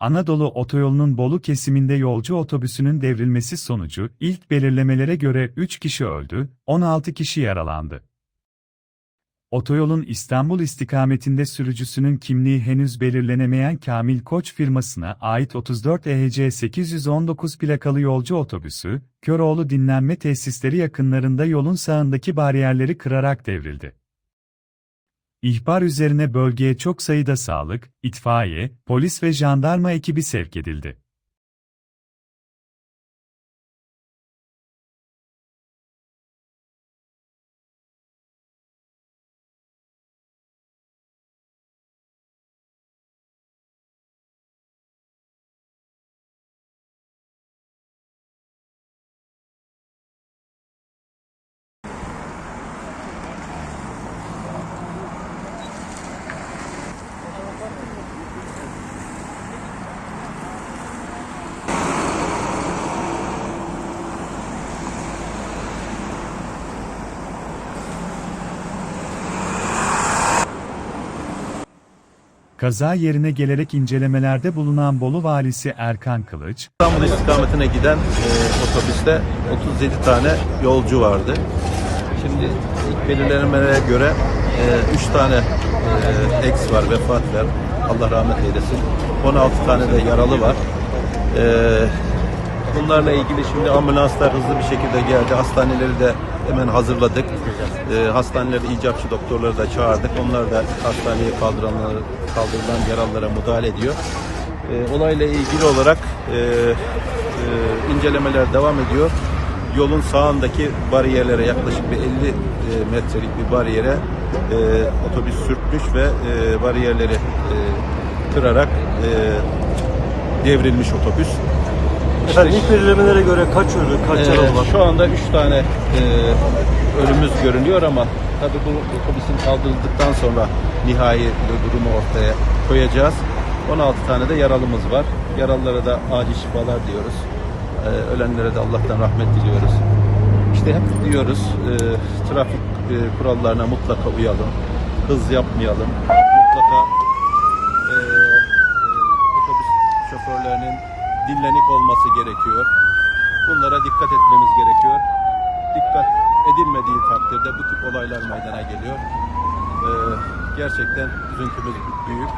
Anadolu Otoyolu'nun Bolu kesiminde yolcu otobüsünün devrilmesi sonucu ilk belirlemelere göre 3 kişi öldü, 16 kişi yaralandı. Otoyolun İstanbul istikametinde sürücüsünün kimliği henüz belirlenemeyen Kamil Koç firmasına ait 34 EHC 819 plakalı yolcu otobüsü, Köroğlu dinlenme tesisleri yakınlarında yolun sağındaki bariyerleri kırarak devrildi. İhbar üzerine bölgeye çok sayıda sağlık, itfaiye, polis ve jandarma ekibi sevk edildi. Kaza yerine gelerek incelemelerde bulunan Bolu valisi Erkan Kılıç, İstanbul istikametine giden e, otobüste 37 tane yolcu vardı. Şimdi ilk belirlenmelere göre 3 tane e, ex var, vefat var. Allah rahmet eylesin. 16 tane de yaralı var. E, bunlarla ilgili şimdi ambulanslar hızlı bir şekilde geldi. Hastaneleri de hemen hazırladık. E, hastanelerde icapçı doktorları da çağırdık. Onlar da hastaneye kaldıranlar, kaldırılan yaralılara müdahale ediyor. E, olayla ilgili olarak e, e, incelemeler devam ediyor. Yolun sağındaki bariyerlere yaklaşık bir 50 e, metrelik bir bariyere e, otobüs sürtmüş ve e, bariyerleri e, kırarak e, devrilmiş otobüs. Efendim ilk belirlemelere göre kaç ölü, kaç Ee, yaralı var? Şu anda 3 tane e, ölümümüz görünüyor ama tabii bu otobüsün kaldırıldıktan sonra nihai durumu ortaya koyacağız. 16 tane de yaralımız var. Yaralılara da acil şifalar diyoruz. Ee, ölenlere de Allah'tan rahmet diliyoruz. İşte hep diyoruz e, trafik e, kurallarına mutlaka uyalım. Hız yapmayalım. Mutlaka e, e, otobüs şoförlerinin dinlenik olması gerekiyor. Bunlara dikkat etmemiz gerekiyor. Dikkat edilmediği takdirde bu tip olaylar meydana geliyor. Ee, gerçekten üzüntümüz büyük.